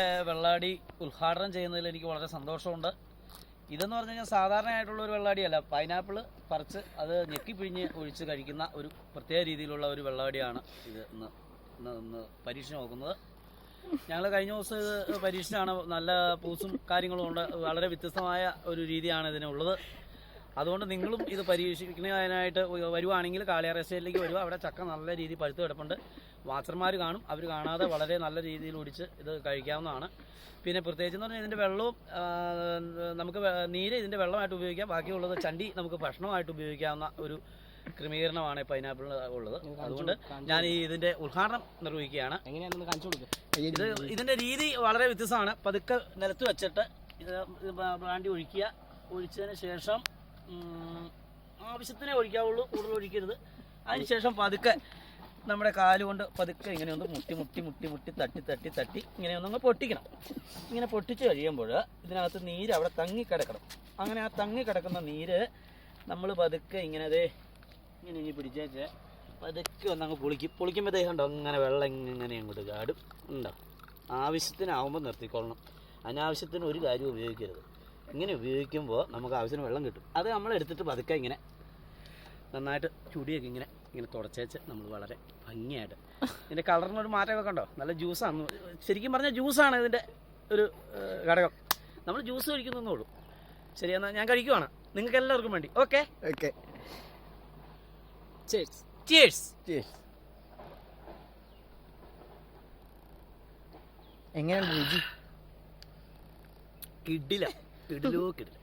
വെള്ളാടി ഉദ്ഘാടനം ചെയ്യുന്നതിൽ എനിക്ക് വളരെ സന്തോഷമുണ്ട്. ഇതെന്ന് പറഞ്ഞു കഴിഞ്ഞാൽ സാധാരണയായിട്ടുള്ള ഒരു വെള്ളാടിയല്ല. പൈനാപ്പിൾ പറിച്ച് അത് ഞെക്കി പിഴിഞ്ഞ് ഒഴിച്ച് കഴിക്കുന്ന ഒരു പ്രത്യേക രീതിയിലുള്ള ഒരു വെള്ളാടിയാണ് ഇത് ഇന്ന് ഇന്ന് പരീക്ഷ നോക്കുന്നത്. ഞങ്ങൾ കഴിഞ്ഞ ദിവസം ഇത് പരീക്ഷയാണ് നല്ല പൂസും കാര്യങ്ങളും ഉണ്ട്. വളരെ വ്യത്യസ്തമായ ഒരു രീതിയാണ് ഇതിനുള്ളത്. അതുകൊണ്ട് നിങ്ങളും ഇത് പരീക്ഷിക്കുന്നതിനായിട്ട് വരുവാണെങ്കിൽ കാളിയാർ എസ്റ്റേറ്റിലേക്ക് വരുക. അവിടെ ചക്ക നല്ല രീതിയിൽ പഴുത്ത് കിടപ്പുണ്ട്. വാച്ചർമാർ കാണും. അവർ കാണാതെ വളരെ നല്ല രീതിയിൽ ഒടിച്ച് ഇത് കഴിക്കാവുന്നതാണ്. പിന്നെ പ്രത്യേകിച്ച് എന്ന് പറഞ്ഞാൽ ഇതിന്റെ വെള്ളവും നമുക്ക് നീര് ഇതിന്റെ വെള്ളമായിട്ട് ഉപയോഗിക്കാം. ബാക്കിയുള്ളത് ചണ്ടി നമുക്ക് ഭക്ഷണമായിട്ട് ഉപയോഗിക്കാവുന്ന ഒരു ക്രമീകരണമാണ് പൈനാപ്പിൾ ഉള്ളത്. അതുകൊണ്ട് ഞാൻ ഈ ഇതിന്റെ ഉദ്ഘാടനം നിർവഹിക്കുകയാണ്. ഇത് ഇതിന്റെ രീതി വളരെ വ്യത്യസ്തമാണ്. പതുക്കെ നിലത്ത് വെച്ചിട്ട് ഇത് ഇത് ബ്രാ- ബ്രാൻഡി ഒഴിക്കുക. ഒഴിച്ചതിന് ശേഷം ആവശ്യത്തിനേ ഒഴിക്കാവുള്ളൂ കൂടുതൽ ഒഴിക്കരുത്. അതിനുശേഷം പതുക്കെ നമ്മുടെ കാലുകൊണ്ട് പതുക്കെ ഇങ്ങനെ ഒന്ന് മുട്ടി മുട്ടി മുട്ടി മുട്ടി തട്ടി തട്ടി തട്ടി ഇങ്ങനെ ഒന്ന് ഒന്നങ്ങ് പൊട്ടിക്കണം. ഇങ്ങനെ പൊട്ടിച്ച് കഴിയുമ്പോൾ ഇതിനകത്ത് നീര് അവിടെ തങ്ങി കിടക്കണം. അങ്ങനെ ആ തങ്ങി കിടക്കുന്ന നീര് നമ്മൾ പതുക്കെ ഇങ്ങനെ അതേ ഇങ്ങനെ ഇനി പിടിച്ചേച്ച് പതുക്കെ ഒന്നങ്ങ് പൊളിക്കും. പൊളിക്കുമ്പോൾ ദേ കണ്ടോ അങ്ങനെ വെള്ളം ഇങ്ങനെ അങ്ങോട്ട് ചാടും. ഉണ്ടോ ആവശ്യത്തിനാവുമ്പോൾ നിർത്തിക്കൊള്ളണം. അനാവശ്യത്തിന് ഒരു കാര്യവും ഉപയോഗിക്കരുത്. ഇങ്ങനെ ഉപയോഗിക്കുമ്പോൾ നമുക്ക് ആവശ്യത്തിന് വെള്ളം കിട്ടും. അത് നമ്മൾ എടുത്തിട്ട് പതുക്കെ ഇങ്ങനെ നന്നായിട്ട് ചുടിയൊക്കെ ഇങ്ങനെ ഇങ്ങനെ തുടച്ചേച്ച് നമ്മൾ വളരെ ഭംഗിയായിട്ട്. ഇതിന്റെ കളറിനൊരു മാറ്റമൊക്കെ കണ്ടോ? നല്ല ജ്യൂസാണ്. ശരിക്കും പറഞ്ഞാൽ ജ്യൂസാണ് ഇതിന്റെ ഒരു ഘടകം. നമ്മൾ ജ്യൂസ് കഴിക്കുന്നേ ഉള്ളൂ. ശരി എന്നാൽ ഞാൻ കഴിക്കുവാണ്. നിങ്ങൾക്ക് എല്ലാവർക്കും വേണ്ടി. ഓക്കെ? ഓക്കെ. എങ്ങനെയാണ് രുചി? കിടില. കിടിലോ കിടിലോ